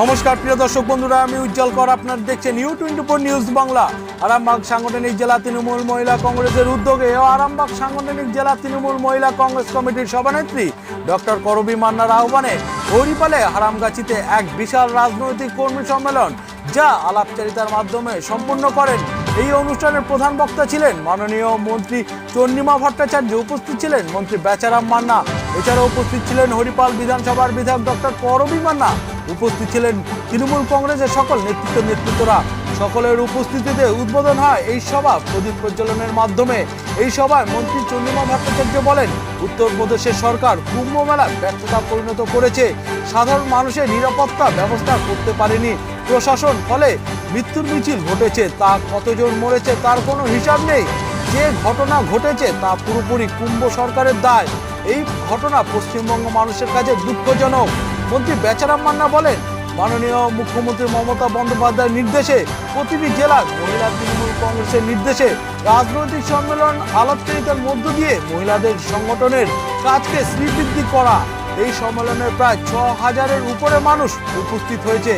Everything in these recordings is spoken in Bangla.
নমস্কার, প্রিয় দর্শক বন্ধুরা, আমি উজ্জ্বল কর, আপনার দেখছেন U twenty four news Bangla. Arambagh সাংগঠনিক জেলা তৃণমূল মহিলা কংগ্রেসের উদ্যোগে ও আরামবাগ সাংগঠনিক জেলা তৃণমূল মহিলা কংগ্রেস কমিটির সভানেত্রী ডক্টর করবী মান্নার আহ্বানে হরিপালে হারামগাছিতে এক বিশাল রাজনৈতিক কর্মী সম্মেলন, যা আলাপচারিতার মাধ্যমে সম্পূর্ণ করেন। এই অনুষ্ঠানের প্রধান বক্তা ছিলেন মাননীয় মন্ত্রী চন্ডিমা ভট্টাচার্য, উপস্থিত ছিলেন মন্ত্রী বেচারাম মান্না। এছাড়াও উপস্থিত ছিলেন হরিপাল বিধানসভার বিধায়ক ডক্টর করবী মান্না। উপস্থিত ছিলেন তৃণমূল কংগ্রেসের সকল নেতৃত্ব নেতৃত্বরা। সকলের উপস্থিতিতে উদ্বোধন হয় এই সভা প্রদীপ প্রজ্বলনের মাধ্যমে। এই সভায় মন্ত্রী চন্দ্রিমা ভট্টাচার্য বলেন, উত্তরপ্রদেশের সরকার কুম্ভ মেলা ব্যর্থতা পরিণত করেছে। সাধারণ মানুষের নিরাপত্তা ব্যবস্থা করতে পারেনি। প্রশাসন ফলে মৃত্যুর মিছিল ঘটেছে, তা কতজন মরেছে তার কোনো হিসাব নেই। যে ঘটনা ঘটেছে তা পুরোপুরি কুম্ভ সরকারের দায়। এই ঘটনা পশ্চিমবঙ্গ মানুষের কাছে দুঃখজনক। মন্ত্রী বেচারাম মান্না বলেন, মাননীয় মুখ্যমন্ত্রী মমতা বন্দ্যোপাধ্যায়ের নির্দেশে প্রতিটি জেলার মহিলা তৃণমূল কংগ্রেসের নির্দেশে রাজনৈতিক সম্মেলন আলাপচারিতার মধ্য দিয়ে মহিলাদের সংগঠনের কাজকে শ্রীবৃদ্ধি করা। এই সম্মেলনে প্রায় ছ হাজারের উপরে মানুষ উপস্থিত হয়েছে।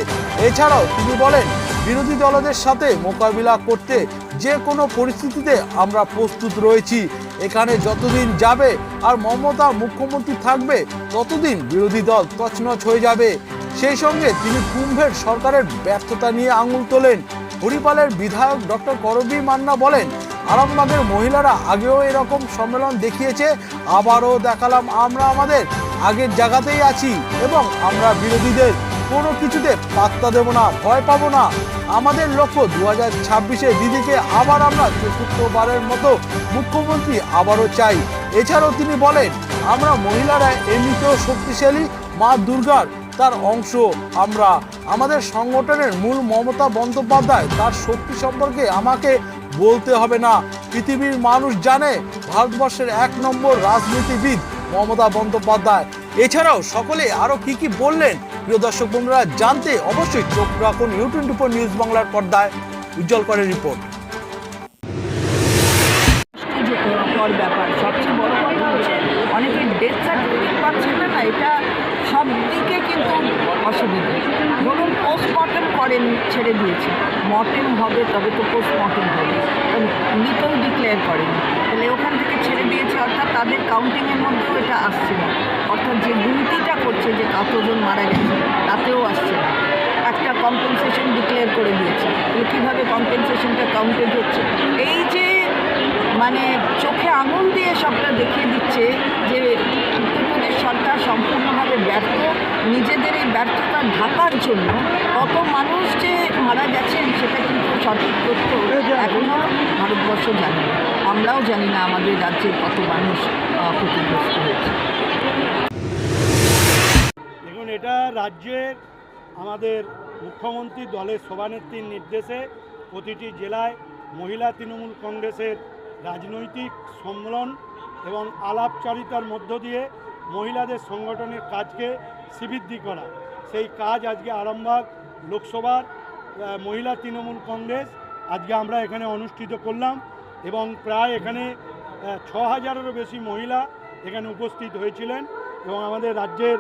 এছাড়াও তিনি বলেন, বিরোধী দলদের সাথে মোকাবিলা করতে যে কোনো পরিস্থিতিতে আমরা প্রস্তুত রয়েছি। এখানে যতদিন যাবে আর মমতা মুখ্যমন্ত্রী থাকবে, ততদিন বিরোধী দল তছনছ হয়ে যাবে। সেই সঙ্গে তিনি কুম্ভের সরকারের ব্যর্থতা নিয়ে আঙুল তোলেন। হরিপালের বিধায়ক ডক্টর করবী মান্না বলেন, আরামবাগের মহিলারা আগেও এরকম সম্মেলন দেখিয়েছে, আবারও দেখালাম আমরা আমাদের। আগের জায়গাতেই আছি এবং আমরা বিরোধীদের কোনো কিছুতে পাত্তা দেব না, ভয় পাবো না। আমাদের লক্ষ্য দু হাজার ছাব্বিশে দিদিকে আবার আমরা চতুর্থবারের মতো মুখ্যমন্ত্রী আবারও চাই। এছাড়াও তিনি বলেন, আমরা মহিলারা এমনিতেও শক্তিশালী, মা দুর্গার তার অংশ। আমরা, আমাদের সংগঠনের মূল মমতা বন্দ্যোপাধ্যায় তার শক্তি সম্পর্কে আমাকে বলতে হবে না। পৃথিবীর মানুষ জানে, ভারতবর্ষের এক নম্বর রাজনীতিবিদ মমতা বন্দ্যোপাধ্যায়। এছাড়াও সকলে আরও কি কি বললেন? প্রিয় দর্শক বন্ধুরা, জানতে অবশ্যই চোখ রাখুন ইউ টোয়েন্টি ফোর নিউজ বাংলার পর্দায়। উজ্জ্বল করে রিপোর্ট। ব্যাপার, সবচেয়ে বড় অনেকে না এটা কিন্তু অসুবিধা। ধরুন করেন, ছেড়ে দিয়েছে। মর্টেম হবে, তবে তো পোস্টমর্টেম হবে। মৃতও ডিক্লেয়ার করেন। তাহলে ওখান থেকে ছেড়ে দিয়েছে, অর্থাৎ তাদের কাউন্টিংয়ের মধ্যেও এটা আসছে না। অর্থাৎ যে গুনতিটা করছে যে কতজন মারা গেছে, তাতেও আসছে একটা কম্পেনসেশন ডিক্লেয়ার করে দিয়েছে। কীভাবে কম্পেনসেশনটা কাউন্টেড হচ্ছে? এই যে মানে চোখে আঙুল দিয়ে সবটা দেখিয়ে দিচ্ছে যে উত্তরপ্রদেশ সরকার সম্পূর্ণভাবে ব্যর্থ, নিজেদের এই ব্যর্থতা ঢাকার জন্য কত মানুষ যে মারা গেছেন সেটা কিন্তু সঠিক তথ্য এখনও ভারতবর্ষ জানে আমরাও জানি না আমাদের রাজ্যে কত মানুষ ক্ষতিগ্রস্ত হয়েছে। এটা রাজ্যের আমাদের মুখ্যমন্ত্রী দলের সভানেত্রীর নির্দেশে প্রতিটি জেলায় মহিলা তৃণমূল কংগ্রেসের রাজনৈতিক সম্মেলন এবং আলাপচারিতার মধ্য দিয়ে মহিলাদের সংগঠনের কাজকে শ্রীবৃদ্ধি করা। সেই কাজ আজকে আরামবাগ লোকসভার মহিলা তৃণমূল কংগ্রেস আজকে আমরা এখানে অনুষ্ঠিত করলাম এবং প্রায় এখানে ছ হাজারেরও বেশি মহিলা এখানে উপস্থিত হয়েছিলেন এবং আমাদের রাজ্যের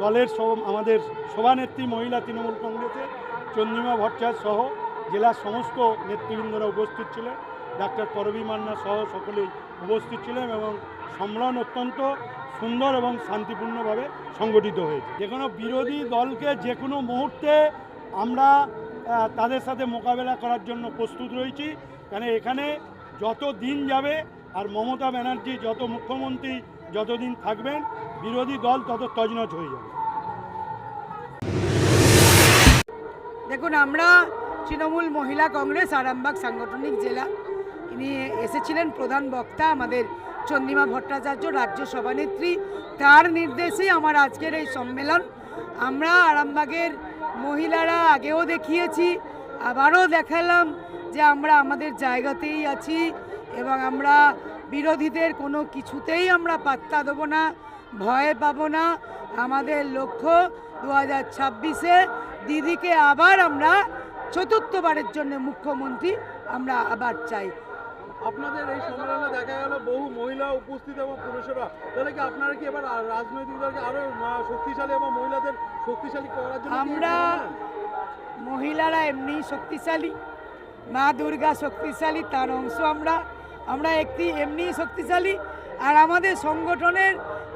দলের আমাদের সভানেত্রী মহিলা তৃণমূল কংগ্রেসের চন্দ্রিমা ভট্টাচার্য সহ জেলার সমস্ত নেতৃবৃন্দরা উপস্থিত ছিলেন। ডাক্তার করবী মান্না সহ সকলেই উপস্থিত ছিলেন এবং সম্মেলন অত্যন্ত সুন্দর এবং শান্তিপূর্ণভাবে সংগঠিত হয়েছে। যে কোনো বিরোধী দলকে যে কোনো মুহূর্তে আমরা তাদের সাথে মোকাবেলা করার জন্য প্রস্তুত রয়েছি। কারণ এখানে যত দিন যাবে আর মমতা ব্যানার্জি, যত মুখ্যমন্ত্রী যতদিন থাকবেন বিরোধী দল তত তজনজ হয়ে যাবে। দেখুন, আমরা তৃণমূল মহিলা কংগ্রেস, আরামবাগ সাংগঠনিক জেলা। ইনি এসেছিলেন প্রধান বক্তা আমাদের চন্দ্রিমা ভট্টাচার্য, রাজ্য সভানেত্রী। তার নির্দেশেই আমার আজকের এই সম্মেলন। আমরা আরামবাগের মহিলারা আগেও দেখিয়েছি, আবারও দেখালাম যে আমরা আমাদের জায়গাতেই আছি এবং আমরা বিরোধীদের কোনো কিছুতেই আমরা পাত্তা দেবো না। ভয় পাবো না। আমাদের লক্ষ্য দু হাজার ছাব্বিশে দিদিকে আবার আমরা চতুর্থবারের জন্য মুখ্যমন্ত্রী আমরা আবার চাই। আপনাদের এই সম্মেলনে দেখা গেল বহু মহিলা উপস্থিত এবং পুরুষেরা। তাহলে কি আপনারা কি এবার রাজনৈতিক দলকে আরও শক্তিশালী এবং মহিলাদের শক্তিশালী করার জন্য আমরা মহিলারা এমনি শক্তিশালী মা দুর্গা শক্তিশালী তার অংশ আমরা। আমরা একটি এমনি শক্তিশালী আর আমাদের সংগঠনের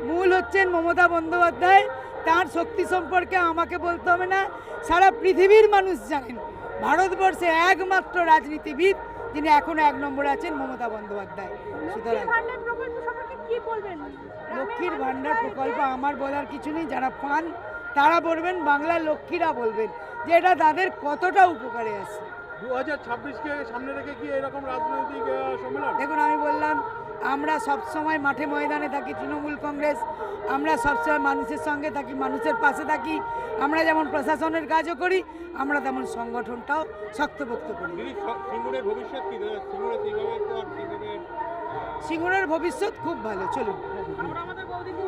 মূল হচ্ছেন মমতা বন্দ্যোপাধ্যায়। তার শক্তি সম্পর্কে আমাকে বলতে হবে না। সারা পৃথিবীর মানুষ জানেন ভারতবর্ষে একমাত্র রাজনীতিবিদ যিনি এখনও এক নম্বরে আছেন মমতা বন্দ্যোপাধ্যায়। সুতরাং লক্ষ্মীর ভাণ্ডার প্রকল্প আমার বলার কিছু নেই যারা পান তারা বলবেন বাংলার লক্ষ্মীরা বলবেন যে এটা তাদের কতটা উপকারে আছে। দু হাজার ছাব্বিশকে সামনে রেখে কি এরকম রাজনৈতিক সম্মেলন? দেখুন আমি বললাম আমরা সবসময় মাঠে ময়দানে থাকি তৃণমূল কংগ্রেস আমরা সবসময় মানুষের সঙ্গে থাকি মানুষের পাশে থাকি আমরা যেমন প্রশাসনের কাজও করি আমরা তেমন সংগঠনটাও শক্তপোক্ত করি। সিঙ্গুরের ভবিষ্যৎ সিঙ্গুরের খুব ভালো চলুন। আমরা আমাদের বৌদিকে